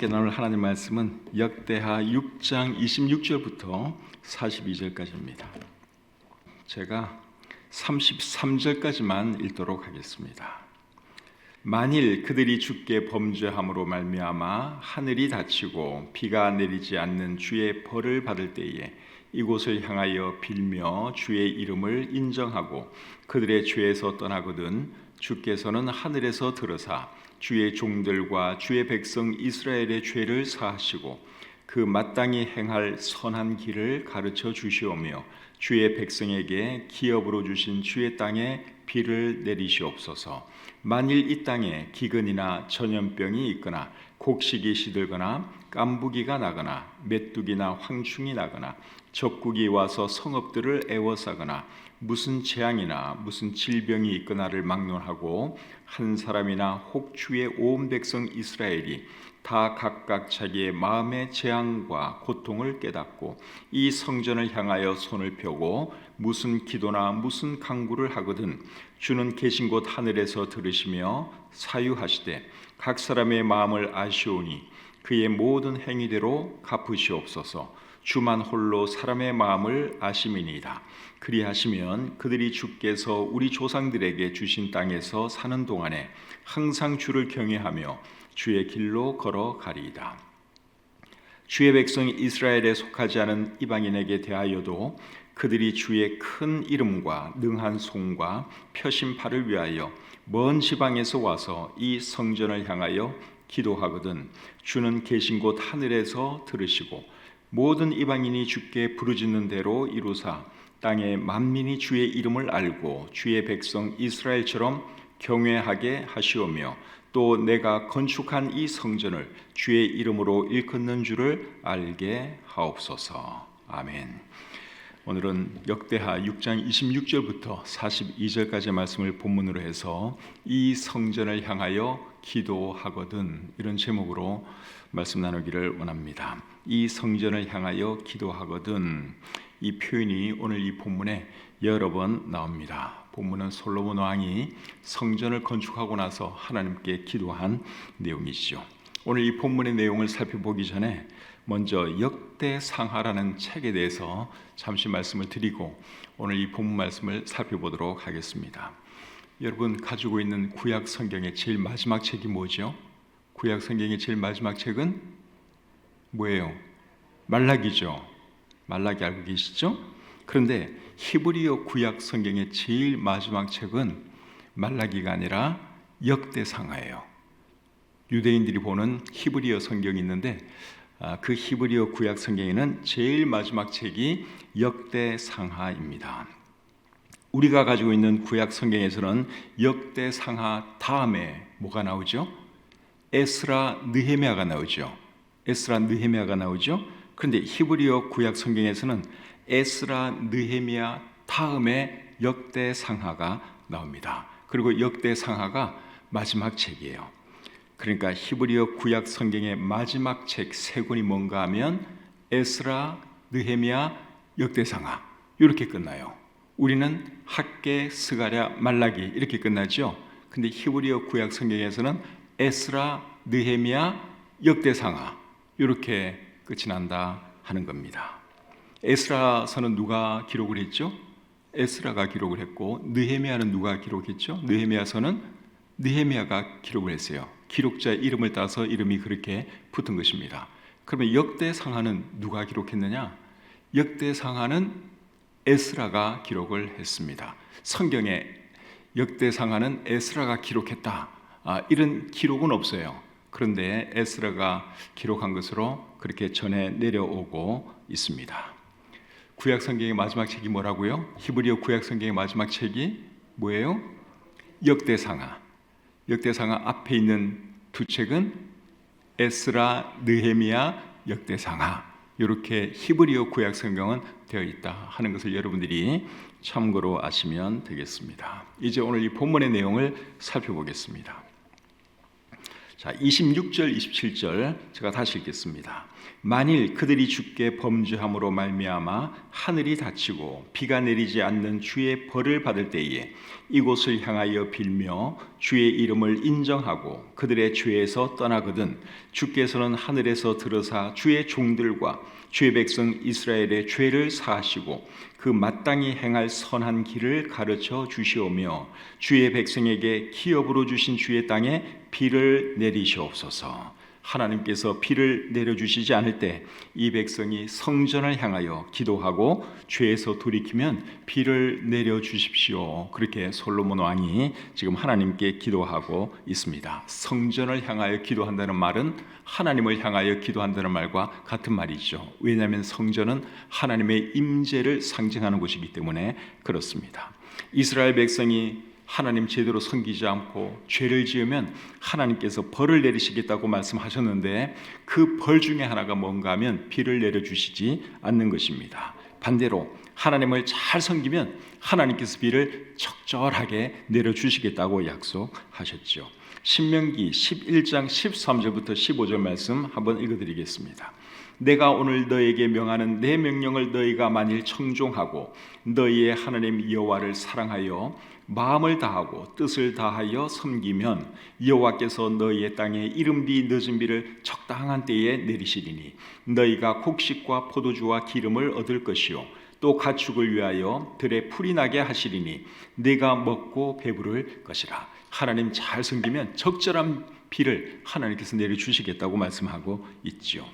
함께 나눌 하나님 말씀은 역대하 6장 26절부터 42절까지입니다. 제가 33절까지만 읽도록 하겠습니다. 만일 그들이 주께 범죄함으로 말미암아 하늘이 닫히고 비가 내리지 않는 주의 벌을 받을 때에 이곳을 향하여 빌며 주의 이름을 인정하고 그들의 죄에서 떠나거든 주께서는 하늘에서 들으사 주의 종들과 주의 백성 이스라엘의 죄를 사하시고 그 마땅히 행할 선한 길을 가르쳐 주시오며 주의 백성에게 기업으로 주신 주의 땅에 비를 내리시옵소서. 만일 이 땅에 기근이나 전염병이 있거나 곡식이 시들거나 깐부기가 나거나 메뚜기나 황충이 나거나 적국이 와서 성읍들을 애워싸거나 무슨 재앙이나 무슨 질병이 있거나를 막론하고 한 사람이나 혹주의 온 백성 이스라엘이 다 각각 자기의 마음의 재앙과 고통을 깨닫고 이 성전을 향하여 손을 펴고 무슨 기도나 무슨 강구를 하거든 주는 계신 곳 하늘에서 들으시며 사유하시되 각 사람의 마음을 아시오니 그의 모든 행위대로 갚으시옵소서 주만 홀로 사람의 마음을 아심이니이다 그리하시면 그들이 주께서 우리 조상들에게 주신 땅에서 사는 동안에 항상 주를 경외하며 주의 길로 걸어가리이다. 주의 백성 이스라엘에 속하지 않은 이방인에게 대하여도 그들이 주의 큰 이름과 능한 손과 팔을 위하여 먼 지방에서 와서 이 성전을 향하여 기도하거든 주는 계신 곳 하늘에서 들으시고 모든 이방인이 주께 부르짖는 대로 이루사 땅의 만민이 주의 이름을 알고 주의 백성 이스라엘처럼 경외하게 하시오며 또 내가 건축한 이 성전을 주의 이름으로 일컫는 줄을 알게 하옵소서. 아멘. 오늘은 역대하 6장 26절부터 42절까지의 말씀을 본문으로 해서 이 성전을 향하여 기도하거든 이런 제목으로 말씀 나누기를 원합니다. 이 성전을 향하여 기도하거든 이 표현이 오늘 이 본문에 여러 번 나옵니다. 본문은 솔로몬 왕이 성전을 건축하고 나서 하나님께 기도한 내용이죠. 오늘 이 본문의 내용을 살펴보기 전에 먼저 역대상하라는 책에 대해서 잠시 말씀을 드리고 오늘 이 본문 말씀을 살펴보도록 하겠습니다. 여러분 가지고 있는 구약 성경의 제일 마지막 책이 뭐죠? 구약 성경의 제일 마지막 책은 뭐예요? 말라기죠. 말라기 알고 계시죠? 그런데 히브리어 구약 성경의 제일 마지막 책은 말라기가 아니라 역대상하예요. 유대인들이 보는 히브리어 성경이 있는데 아, 그 히브리어 구약 성경에는 제일 마지막 책이 역대상하입니다. 우리가 가지고 있는 구약 성경에서는 역대상하 다음에 뭐가 나오죠? 에스라 느헤미야가 나오죠. 에스라 느헤미야가 나오죠. 그런데 히브리어 구약 성경에서는 에스라 느헤미야 다음에 역대상하가 나옵니다. 그리고 역대상하가 마지막 책이에요. 그러니까 히브리어 구약 성경의 마지막 책 세 권이 뭔가 하면 에스라, 느헤미야, 역대상하 이렇게 끝나요. 우리는 학계, 스가랴, 말라기 이렇게 끝나죠. 근데 히브리어 구약 성경에서는 에스라, 느헤미야, 역대상하 이렇게 끝이 난다 하는 겁니다. 에스라서는 누가 기록을 했죠? 에스라가 기록을 했고 느헤미야는 누가 기록했죠? 느헤미야서는 느헤미야가 기록을 했어요. 기록자 이름을 따서 이름이 그렇게 붙은 것입니다. 그러면 역대 상하는 누가 기록했느냐? 역대 상하는 에스라가 기록을 했습니다. 성경에 역대 상하는 에스라가 기록했다. 아, 이런 기록은 없어요. 그런데 에스라가 기록한 것으로 그렇게 전해 내려오고 있습니다. 구약 성경의 마지막 책이 뭐라고요? 히브리어 구약 성경의 마지막 책이 뭐예요? 역대상하. 역대상하 앞에 있는 두 책은 에스라, 느헤미야, 역대상하. 이렇게 히브리어 구약 성경은 되어 있다 하는 것을 여러분들이 참고로 아시면 되겠습니다. 이제 오늘 이 본문의 내용을 살펴보겠습니다. 자, 26절, 27절 제가 다시 읽겠습니다. 만일 그들이 주께 범죄함으로 말미암아 하늘이 닫히고 비가 내리지 않는 주의 벌을 받을 때에 이곳을 향하여 빌며 주의 이름을 인정하고 그들의 죄에서 떠나거든 주께서는 하늘에서 들으사 주의 종들과 주의 백성 이스라엘의 죄를 사하시고 그 마땅히 행할 선한 길을 가르쳐 주시오며 주의 백성에게 기업으로 주신 주의 땅에 비를 내리시옵소서. 하나님께서 비를 내려주시지 않을 때 이 백성이 성전을 향하여 기도하고 죄에서 돌이키면 비를 내려주십시오. 그렇게 솔로몬 왕이 지금 하나님께 기도하고 있습니다. 성전을 향하여 기도한다는 말은 하나님을 향하여 기도한다는 말과 같은 말이죠. 왜냐하면 성전은 하나님의 임재를 상징하는 곳이기 때문에 그렇습니다. 이스라엘 백성이 하나님 제대로 섬기지 않고 죄를 지으면 하나님께서 벌을 내리시겠다고 말씀하셨는데 그 벌 중에 하나가 뭔가 하면 비를 내려주시지 않는 것입니다. 반대로 하나님을 잘 섬기면 하나님께서 비를 적절하게 내려주시겠다고 약속하셨죠. 신명기 11장 13절부터 15절 말씀 한번 읽어드리겠습니다. 내가 오늘 너에게 명하는 내 명령을 너희가 만일 청종하고 너희의 하나님 여호와를 사랑하여 마음을 다하고 뜻을 다하여 섬기면 여호와께서 너희의 땅에 이른비 늦은 비를 적당한 때에 내리시리니 너희가 곡식과 포도주와 기름을 얻을 것이요 또 가축을 위하여 들에 풀이 나게 하시리니 내가 먹고 배부를 것이라 하나님 잘 섬기면 적절한 비를 하나님께서 내려 주시겠다고 말씀하고 있지요.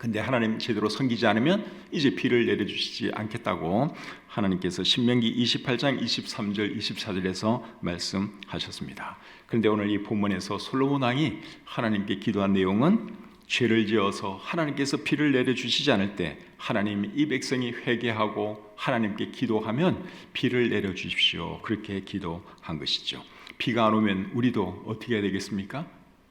근데 하나님 제대로 섬기지 않으면 이제 비를 내려주시지 않겠다고 하나님께서 신명기 28장 23절 24절에서 말씀하셨습니다. 그런데 오늘 이 본문에서 솔로몬 왕이 하나님께 기도한 내용은 죄를 지어서 하나님께서 비를 내려주시지 않을 때 하나님 이 백성이 회개하고 하나님께 기도하면 비를 내려주십시오. 그렇게 기도한 것이죠. 비가 안 오면 우리도 어떻게 해야 되겠습니까?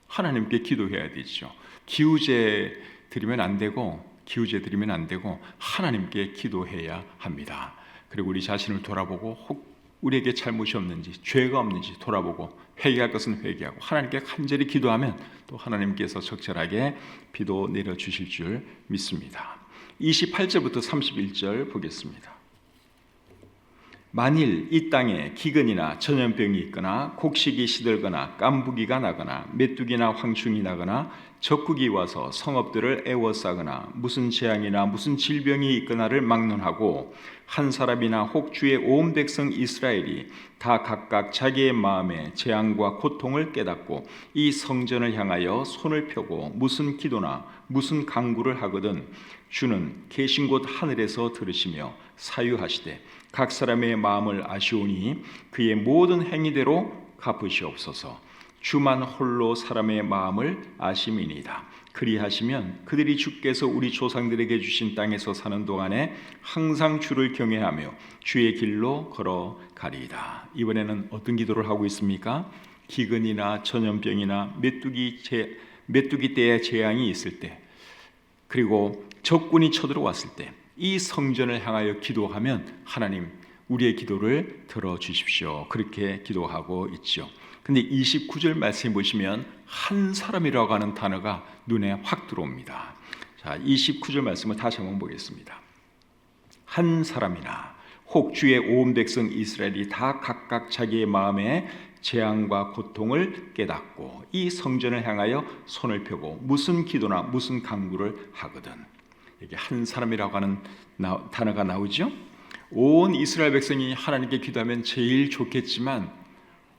하나님께 기도해야 되죠. 기우제 드리면 안 되고 기우제 드리면 안 되고 하나님께 기도해야 합니다. 그리고 우리 자신을 돌아보고 혹 우리에게 잘못이 없는지 죄가 없는지 돌아보고 회개할 것은 회개하고 하나님께 간절히 기도하면 또 하나님께서 적절하게 비도 내려 주실 줄 믿습니다. 28절부터 31절 보겠습니다. 만일 이 땅에 기근이나 전염병이 있거나 곡식이 시들거나 깐부기가 나거나 메뚜기나 황충이 나거나 적국이 와서 성읍들을 애워싸거나 무슨 재앙이나 무슨 질병이 있거나를 막론하고 한 사람이나 혹 주의 온 백성 이스라엘이 다 각각 자기의 마음에 재앙과 고통을 깨닫고 이 성전을 향하여 손을 펴고 무슨 기도나 무슨 강구를 하거든 주는 계신 곳 하늘에서 들으시며 사유하시되 각 사람의 마음을 아시오니 그의 모든 행위대로 갚으시옵소서. 주만 홀로 사람의 마음을 아심이니이다. 그리하시면 그들이 주께서 우리 조상들에게 주신 땅에서 사는 동안에 항상 주를 경외하며 주의 길로 걸어가리이다. 이번에는 어떤 기도를 하고 있습니까? 기근이나 전염병이나 메뚜기 제, 메뚜기 때의 재앙이 있을 때 그리고 적군이 쳐들어왔을 때 이 성전을 향하여 기도하면 하나님 우리의 기도를 들어 주십시오. 그렇게 기도하고 있죠. 근데 29절 말씀 보시면 한 사람이라고 하는 단어가 눈에 확 들어옵니다. 자, 29절 말씀을 다시 한번 보겠습니다. 한 사람이나 혹 주의 온 백성 이스라엘이 다 각각 자기의 마음에 재앙과 고통을 깨닫고 이 성전을 향하여 손을 펴고 무슨 기도나 무슨 강구를 하거든. 이게 한 사람이라고 하는 단어가 나오죠. 온 이스라엘 백성이 하나님께 기도하면 제일 좋겠지만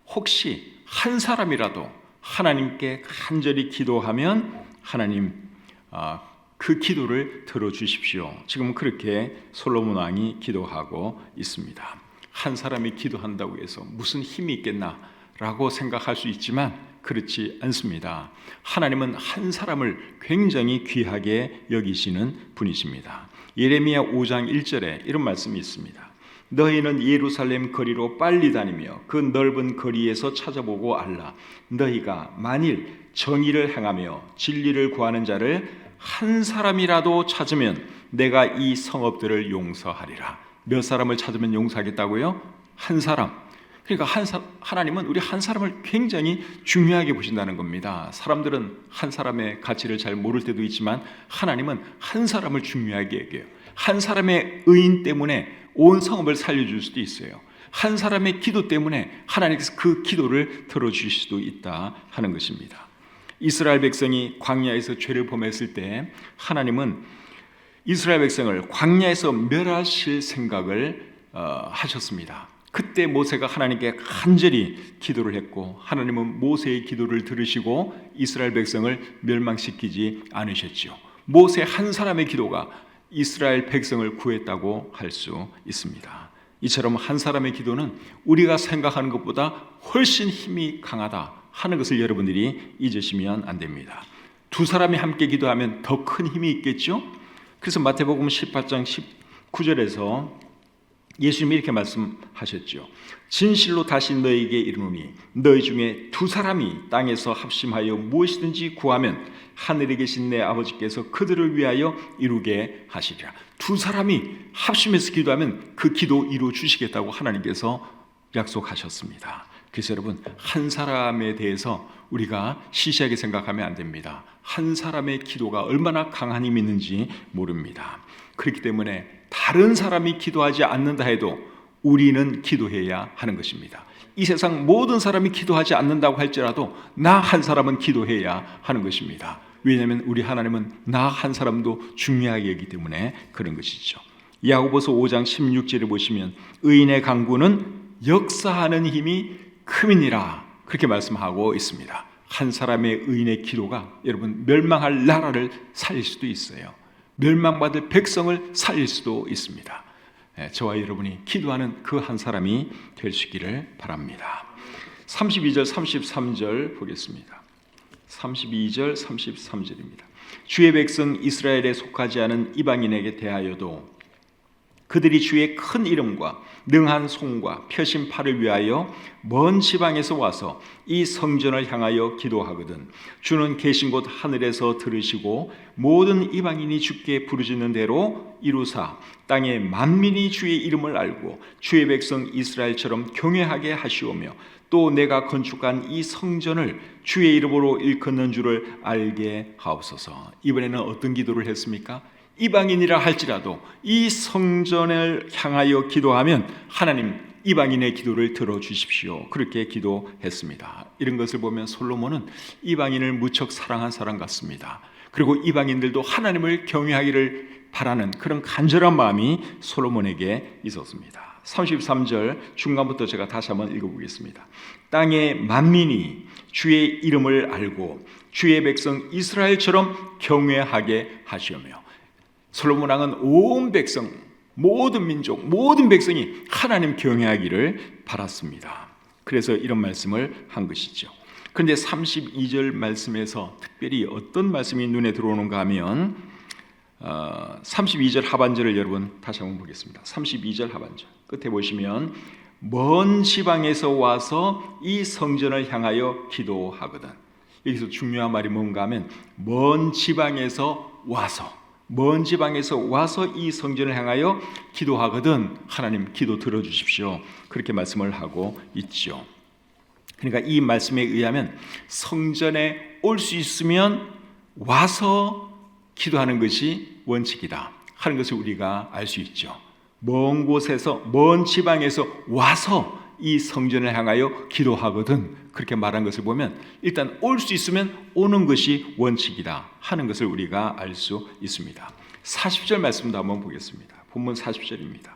혹시 한 사람이라도 하나님께 간절히 기도하면 하나님 아, 그 기도를 들어 주십시오. 지금 그렇게 솔로몬 왕이 기도하고 있습니다. 한 사람이 기도한다고 해서 무슨 힘이 있겠나라고 생각할 수 있지만 그렇지 않습니다. 하나님은 한 사람을 굉장히 귀하게 여기시는 분이십니다. 예레미야 5장 1절에 이런 말씀이 있습니다. 너희는 예루살렘 거리로 빨리 다니며 그 넓은 거리에서 찾아보고 알라. 너희가 만일 정의를 행하며 진리를 구하는 자를 한 사람이라도 찾으면 내가 이 성읍들을 용서하리라. 몇 사람을 찾으면 용서하겠다고요? 한 사람. 그러니까 한 사, 하나님은 우리 한 사람을 굉장히 중요하게 보신다는 겁니다. 사람들은 한 사람의 가치를 잘 모를 때도 있지만 하나님은 한 사람을 중요하게 여겨요. 한 사람의 의인 때문에 온 성읍을 살려줄 수도 있어요. 한 사람의 기도 때문에 하나님께서 그 기도를 들어주실 수도 있다 하는 것입니다. 이스라엘 백성이 광야에서 죄를 범했을 때 하나님은 이스라엘 백성을 광야에서 멸하실 생각을 어, 하셨습니다. 그때 모세가 하나님께 간절히 기도를 했고 하나님은 모세의 기도를 들으시고 이스라엘 백성을 멸망시키지 않으셨죠. 모세 한 사람의 기도가 이스라엘 백성을 구했다고 할 수 있습니다. 이처럼 한 사람의 기도는 우리가 생각하는 것보다 훨씬 힘이 강하다 하는 것을 여러분들이 잊으시면 안 됩니다. 두 사람이 함께 기도하면 더 큰 힘이 있겠죠? 그래서 마태복음 18장 19절에서 예수님이 이렇게 말씀하셨죠. 진실로 다시 너에게 이르노니 너희 중에 두 사람이 땅에서 합심하여 무엇이든지 구하면 하늘에 계신 내 아버지께서 그들을 위하여 이루게 하시리라. 두 사람이 합심해서 기도하면 그 기도 이루어 주시겠다고 하나님께서 약속하셨습니다. 그래서 여러분 한 사람에 대해서 우리가 시시하게 생각하면 안 됩니다. 한 사람의 기도가 얼마나 강한 힘이 있는지 모릅니다. 그렇기 때문에 다른 사람이 기도하지 않는다 해도 우리는 기도해야 하는 것입니다. 이 세상 모든 사람이 기도하지 않는다고 할지라도 나 한 사람은 기도해야 하는 것입니다. 왜냐하면 우리 하나님은 나 한 사람도 중요하게 여기 때문에 그런 것이죠. 야고보서 5장 16절을 보시면 의인의 강구는 역사하는 힘이 크민이라 그렇게 말씀하고 있습니다. 한 사람의 의인의 기도가 여러분 멸망할 나라를 살릴 수도 있어요. 멸망받을 백성을 살릴 수도 있습니다. 예, 저와 여러분이 기도하는 그 한 사람이 될 수 있기를 바랍니다. 32절 33절 보겠습니다. 32절 33절입니다. 주의 백성 이스라엘에 속하지 않은 이방인에게 대하여도 그들이 주의 큰 이름과 능한 손과 펴신 팔을 위하여 먼 지방에서 와서 이 성전을 향하여 기도하거든 주는 계신 곳 하늘에서 들으시고 모든 이방인이 주께 부르짖는 대로 이루사 땅의 만민이 주의 이름을 알고 주의 백성 이스라엘처럼 경외하게 하시오며 또 내가 건축한 이 성전을 주의 이름으로 일컫는 줄을 알게 하옵소서. 이번에는 어떤 기도를 했습니까? 이방인이라 할지라도 이 성전을 향하여 기도하면 하나님 이방인의 기도를 들어 주십시오. 그렇게 기도했습니다. 이런 것을 보면 솔로몬은 이방인을 무척 사랑한 사람 같습니다. 그리고 이방인들도 하나님을 경외하기를 바라는 그런 간절한 마음이 솔로몬에게 있었습니다. 33절 중간부터 제가 다시 한번 읽어보겠습니다. 땅의 만민이 주의 이름을 알고 주의 백성 이스라엘처럼 경외하게 하시오며 솔로몬 왕은 온 백성 모든 민족 모든 백성이 하나님 경외하기를 바랐습니다. 그래서 이런 말씀을 한 것이죠. 그런데 32절 말씀에서 특별히 어떤 말씀이 눈에 들어오는가 하면 어, 32절 하반절을 여러분 다시 한번 보겠습니다. 32절 하반절 끝에 보시면 먼 지방에서 와서 이 성전을 향하여 기도하거든. 여기서 중요한 말이 뭔가 하면 먼 지방에서 와서 먼 지방에서 와서 이 성전을 향하여 기도하거든 하나님 기도 들어 주십시오. 그렇게 말씀을 하고 있죠. 그러니까 이 말씀에 의하면 성전에 올 수 있으면 와서 기도하는 것이 원칙이다 하는 것을 우리가 알 수 있죠. 먼 곳에서 먼 지방에서 와서 이 성전을 향하여 기도하거든 그렇게 말한 것을 보면 일단 올 수 있으면 오는 것이 원칙이다 하는 것을 우리가 알 수 있습니다. 40절 말씀도 한번 보겠습니다. 본문 40절입니다.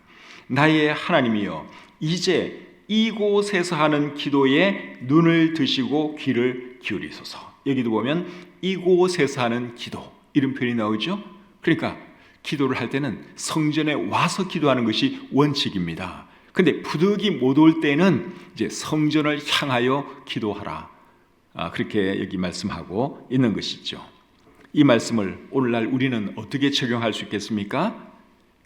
나의 하나님이여 이제 이곳에서 하는 기도에 눈을 드시고 귀를 기울이소서. 여기도 보면 이곳에서 하는 기도 이런 표현이 나오죠. 그러니까 기도를 할 때는 성전에 와서 기도하는 것이 원칙입니다. 근데 부득이 못 올 때는 이제 성전을 향하여 기도하라. 아, 그렇게 여기 말씀하고 있는 것이죠. 이 말씀을 오늘날 우리는 어떻게 적용할 수 있겠습니까?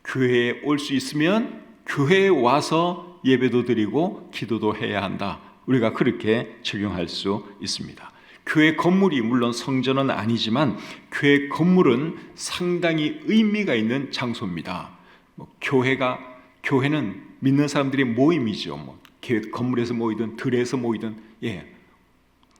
교회에 올 수 있으면 교회에 와서 예배도 드리고 기도도 해야 한다. 우리가 그렇게 적용할 수 있습니다. 교회 건물이 물론 성전은 아니지만 교회 건물은 상당히 의미가 있는 장소입니다. 뭐 교회가 교회는 믿는 사람들의 모임이죠. 뭐 교회 건물에서 모이든 들에서 모이든 예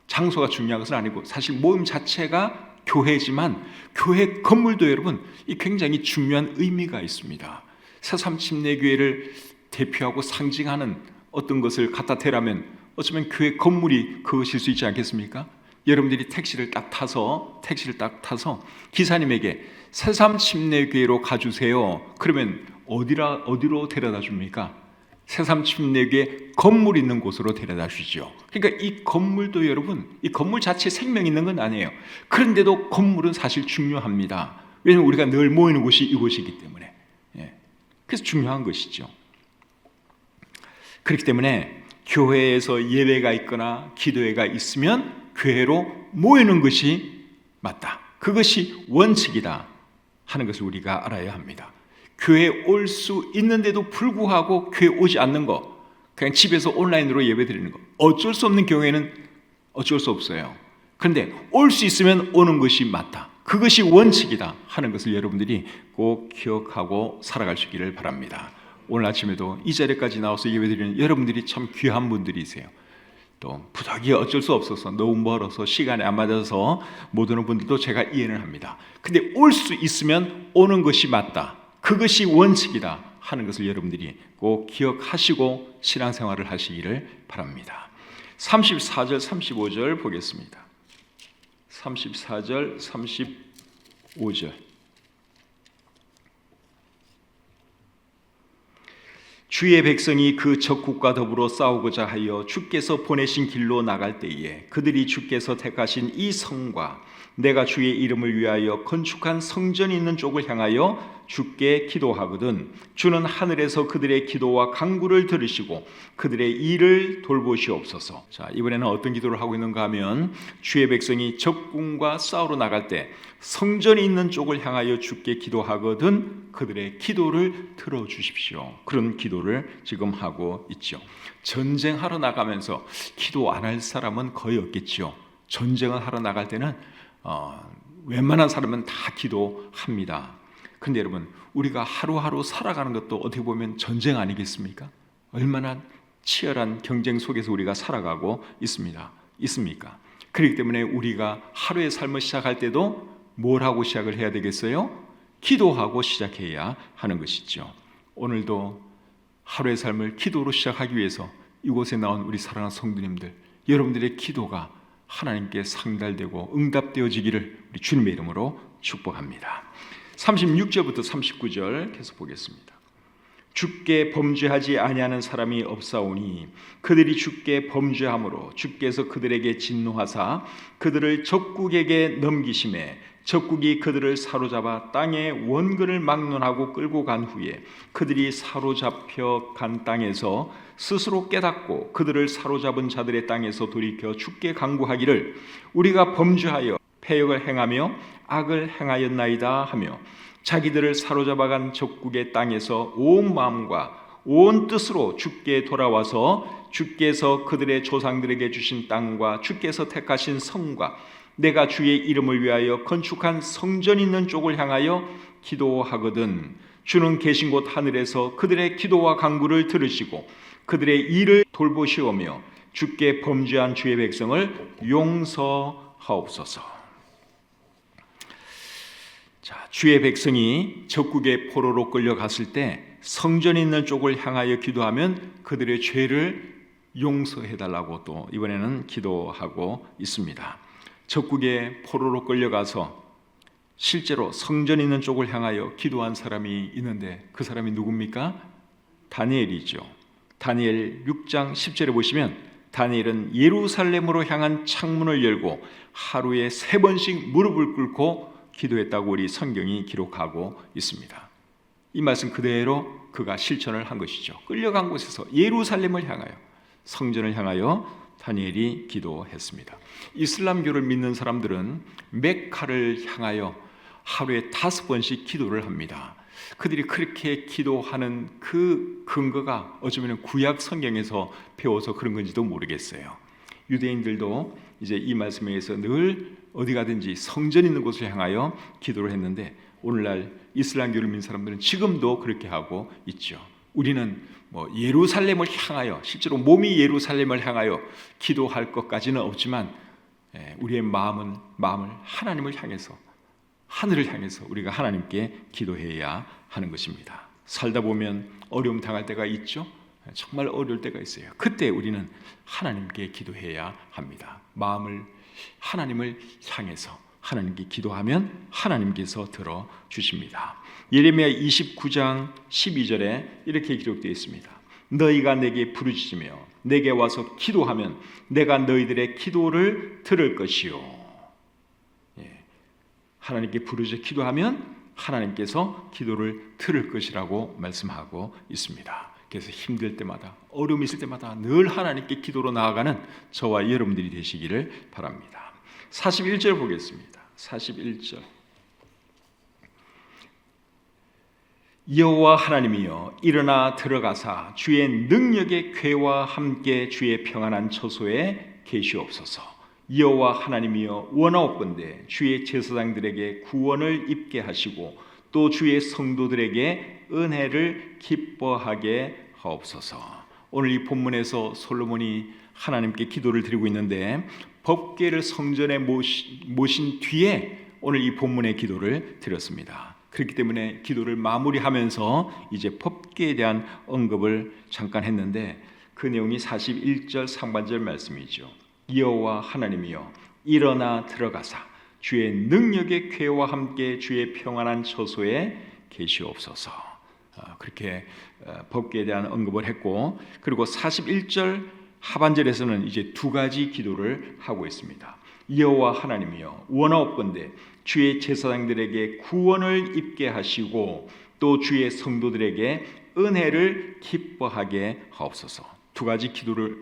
장소가 중요한 것은 아니고 사실 모임 자체가 교회지만 교회 건물도 여러분 이 굉장히 중요한 의미가 있습니다. 새삼 침례교회를 대표하고 상징하는 어떤 것을 갖다 대라면 어쩌면 교회 건물이 그것일 수 있지 않겠습니까? 여러분들이 택시를 딱 타서 택시를 딱 타서 기사님에게 새삼 침례교회로 가주세요. 그러면 어디라 어디로 데려다 줍니까? 새삼 침례교회 건물 있는 곳으로 데려다 주죠. 그러니까 이 건물도 여러분 이 건물 자체에 생명 있는 건 아니에요. 그런데도 건물은 사실 중요합니다. 왜냐하면 우리가 늘 모이는 곳이 이곳이기 때문에. 예. 그래서 중요한 것이죠. 그렇기 때문에 교회에서 예배가 있거나 기도회가 있으면 교회로 모이는 것이 맞다. 그것이 원칙이다 하는 것을 우리가 알아야 합니다. 교회 올수 있는데도 불구하고 교회 오지 않는 거, 그냥 집에서 온라인으로 예배 드리는 거, 어쩔 수 없는 경우에는 어쩔 수 없어요. 그런데 올 수 있으면 오는 것이 맞다. 그것이 원칙이다 하는 것을 여러분들이 꼭 기억하고 살아갈 수 있기를 바랍니다. 오늘 아침에도 이 자리까지 나와서 예배드리는 여러분들이 참 귀한 분들이세요. 또 부탁이 어쩔 수 없어서 너무 멀어서 시간이 안 맞아서 못 오는 분들도 제가 이해를 합니다. 근데 올 수 있으면 오는 것이 맞다. 그것이 원칙이다 하는 것을 여러분들이 꼭 기억하시고 신앙생활을 하시기를 바랍니다. 34절 35절 보겠습니다. 34절 35절 주의 백성이 그 적국과 더불어 싸우고자 하여 주께서 보내신 길로 나갈 때에 그들이 주께서 택하신 이 성과 내가 주의 이름을 위하여 건축한 성전이 있는 쪽을 향하여 주께 기도하거든 주는 하늘에서 그들의 기도와 간구를 들으시고 그들의 일을 돌보시옵소서. 자, 이번에는 어떤 기도를 하고 있는가 하면 주의 백성이 적군과 싸우러 나갈 때 성전이 있는 쪽을 향하여 주께 기도하거든 그들의 기도를 들어 주십시오. 그런 기도를 지금 하고 있죠. 전쟁하러 나가면서 기도 안 할 사람은 거의 없겠죠. 전쟁을 하러 나갈 때는 어, 웬만한 사람은 다 기도합니다. 근데 여러분, 우리가 하루하루 살아가는 것도 어떻게 보면 전쟁 아니겠습니까? 얼마나 치열한 경쟁 속에서 우리가 살아가고 있습니다. 있습니까? 그렇기 때문에 우리가 하루의 삶을 시작할 때도 뭘 하고 시작을 해야 되겠어요? 기도하고 시작해야 하는 것이죠. 오늘도 하루의 삶을 기도로 시작하기 위해서 이곳에 나온 우리 사랑하는 성도님들, 여러분들의 기도가 하나님께 상달되고 응답되어지기를 우리 주님의 이름으로 축복합니다. 36절부터 39절 계속 보겠습니다. 주께 범죄하지 아니하는 사람이 없사오니 그들이 주께 범죄함으로 주께서 그들에게 진노하사 그들을 적국에게 넘기심에 적국이 그들을 사로잡아 땅의 원근을 막론하고 끌고 간 후에 그들이 사로잡혀 간 땅에서 스스로 깨닫고 그들을 사로잡은 자들의 땅에서 돌이켜 주께 강구하기를 우리가 범죄하여 패역을 행하며 악을 행하였나이다 하며 자기들을 사로잡아간 적국의 땅에서 온 마음과 온 뜻으로 주께 돌아와서 주께서 그들의 조상들에게 주신 땅과 주께서 택하신 성과 내가 주의 이름을 위하여 건축한 성전 있는 쪽을 향하여 기도하거든 주는 계신 곳 하늘에서 그들의 기도와 간구를 들으시고 그들의 일을 돌보시오며 주께 범죄한 주의 백성을 용서하옵소서. 자, 주의 백성이 적국의 포로로 끌려갔을 때 성전 있는 쪽을 향하여 기도하면 그들의 죄를 용서해 달라고 또 이번에는 기도하고 있습니다. 적국의 포로로 끌려가서 실제로 성전 있는 쪽을 향하여 기도한 사람이 있는데 그 사람이 누굽니까? 다니엘이죠. 다니엘 6장 10절에 보시면 다니엘은 예루살렘으로 향한 창문을 열고 하루에 세 번씩 무릎을 꿇고 기도했다고 우리 성경이 기록하고 있습니다. 이 말씀 그대로 그가 실천을 한 것이죠. 끌려간 곳에서 예루살렘을 향하여 성전을 향하여 다니엘이 기도했습니다. 이슬람교를 믿는 사람들은 메카를 향하여 하루에 다섯 번씩 기도를 합니다. 그들이 그렇게 기도하는 그 근거가 어쩌면 구약 성경에서 배워서 그런 건지도 모르겠어요. 유대인들도 이제 이 말씀에 의해서 늘 어디 가든지 성전 있는 곳을 향하여 기도를 했는데 오늘날 이슬람교를 믿는 사람들은 지금도 그렇게 하고 있죠. 우리는 뭐 예루살렘을 향하여 실제로 몸이 예루살렘을 향하여 기도할 것까지는 없지만 예, 우리의 마음은 마음을 하나님을 향해서 하늘을 향해서 우리가 하나님께 기도해야 하는 것입니다. 살다 보면 어려움 당할 때가 있죠. 정말 어려울 때가 있어요. 그때 우리는 하나님께 기도해야 합니다. 마음을 하나님을 향해서 하나님께 기도하면 하나님께서 들어 주십니다. 예레미야 29장 12절에 이렇게 기록되어 있습니다. 너희가 내게 부르짖으며 내게 와서 기도하면 내가 너희들의 기도를 들을 것이요. 예. 하나님께 부르짖어 기도하면 하나님께서 기도를 들을 것이라고 말씀하고 있습니다. 그래서 힘들 때마다 어려움이 있을 때마다 늘 하나님께 기도로 나아가는 저와 여러분들이 되시기를 바랍니다. 41절 보겠습니다. 41절. 여호와 하나님이여 일어나 들어가사 주의 능력의 궤와 함께 주의 평안한 처소에 계시옵소서. 여호와 하나님이여 원하옵건대 주의 제사장들에게 구원을 입게 하시고 또 주의 성도들에게 은혜를 기뻐하게 하옵소서. 오늘 이 본문에서 솔로몬이 하나님께 기도를 드리고 있는데 법궤를 성전에 모신, 모신 뒤에 오늘 이 본문의 기도를 드렸습니다. 그렇기 때문에 기도를 마무리하면서 이제 법궤에 대한 언급을 잠깐 했는데 그 내용이 41절 상반절 말씀이죠. 여호와 하나님이여 일어나 들어가사 주의 능력의 쾌와 함께 주의 평안한 처소에 계시옵소서. 어, 그렇게 어, 법궤에 대한 언급을 했고 그리고 41절 하반절에서는 이제 두 가지 기도를 하고 있습니다. 여호와 하나님이여 원하옵건대 주의 제사장들에게 구원을 입게 하시고 또 주의 성도들에게 은혜를 기뻐하게 하옵소서. 두 가지 기도를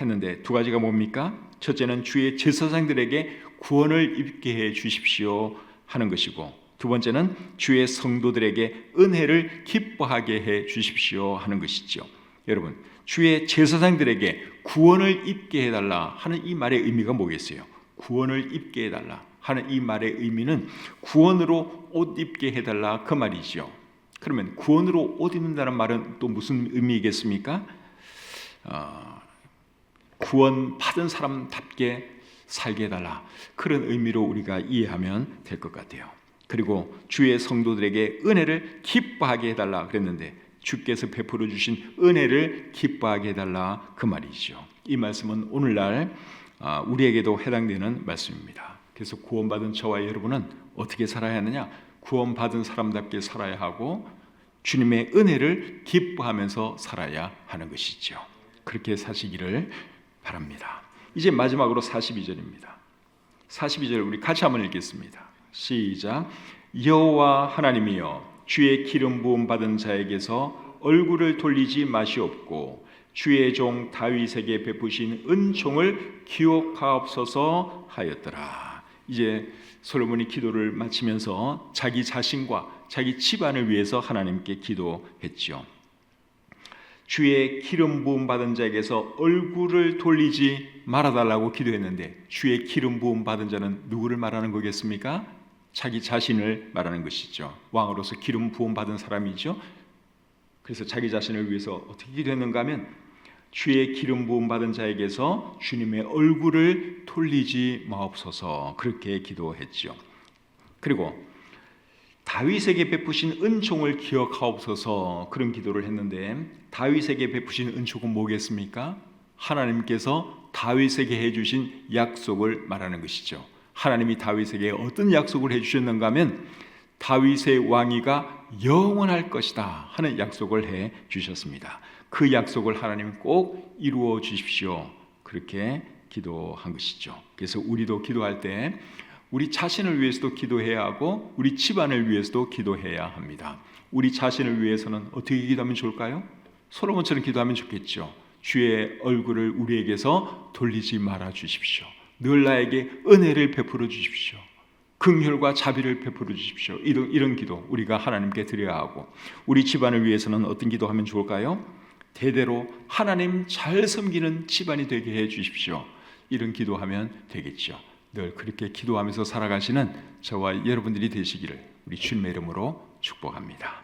했는데 두 가지가 뭡니까? 첫째는 주의 제사장들에게 구원을 입게 해 주십시오 하는 것이고 두 번째는 주의 성도들에게 은혜를 기뻐하게 해 주십시오 하는 것이죠. 여러분, 주의 제사장들에게 구원을 입게 해 달라 하는 이 말의 의미가 뭐겠어요? 구원을 입게 해 달라 하는 이 말의 의미는 구원으로 옷 입게 해 달라 그 말이죠. 그러면 구원으로 옷 입는다는 말은 또 무슨 의미겠습니까? 어, 구원 받은 사람답게 살게 해달라 그런 의미로 우리가 이해하면 될 것 같아요. 그리고 주의 성도들에게 은혜를 기뻐하게 해달라 그랬는데 주께서 베풀어 주신 은혜를 기뻐하게 해달라 그 말이죠. 이 말씀은 오늘날 아, 우리에게도 해당되는 말씀입니다. 그래서 구원받은 저와 여러분은 어떻게 살아야 하느냐? 구원받은 사람답게 살아야 하고 주님의 은혜를 기뻐하면서 살아야 하는 것이죠. 그렇게 사시기를 바랍니다. 이제 마지막으로 42절입니다. 42절 우리 같이 한번 읽겠습니다. 시작. 여호와 하나님이여 주의 기름 부음 받은 자에게서 얼굴을 돌리지 마시옵고 주의 종 다윗에게 베푸신 은총을 기억하옵소서 하였더라. 이제 솔로몬이 기도를 마치면서 자기 자신과 자기 집안을 위해서 하나님께 기도했죠. 주의 기름 부음 받은 자에게서 얼굴을 돌리지 말아달라고 기도했는데 주의 기름 부음 받은 자는 누구를 말하는 거겠습니까? 자기 자신을 말하는 것이죠. 왕으로서 기름 부음 받은 사람이죠. 그래서 자기 자신을 위해서 어떻게 기도했는가 하면 주의 기름 부음 받은 자에게서 주님의 얼굴을 돌리지 마옵소서 그렇게 기도했죠. 그리고 다윗에게 베푸신 은총을 기억하옵소서 그런 기도를 했는데 다윗에게 베푸신 은총은 뭐겠습니까? 하나님께서 다윗에게 해주신 약속을 말하는 것이죠. 하나님이 다윗에게 어떤 약속을 해주셨는가 하면 다윗의 왕위가 영원할 것이다 하는 약속을 해 주셨습니다. 그 약속을 하나님 꼭 이루어 주십시오. 그렇게 기도한 것이죠. 그래서 우리도 기도할 때 우리 자신을 위해서도 기도해야 하고 우리 집안을 위해서도 기도해야 합니다. 우리 자신을 위해서는 어떻게 기도하면 좋을까요? 솔로몬처럼 기도하면 좋겠죠. 주의 얼굴을 우리에게서 돌리지 말아 주십시오. 늘 나에게 은혜를 베풀어 주십시오. 긍휼과 자비를 베풀어 주십시오. 이런, 이런 기도 우리가 하나님께 드려야 하고 우리 집안을 위해서는 어떤 기도하면 좋을까요? 대대로 하나님 잘 섬기는 집안이 되게 해 주십시오. 이런 기도하면 되겠죠. 늘 그렇게 기도하면서 살아가시는 저와 여러분들이 되시기를 우리 주님의 이름으로 축복합니다.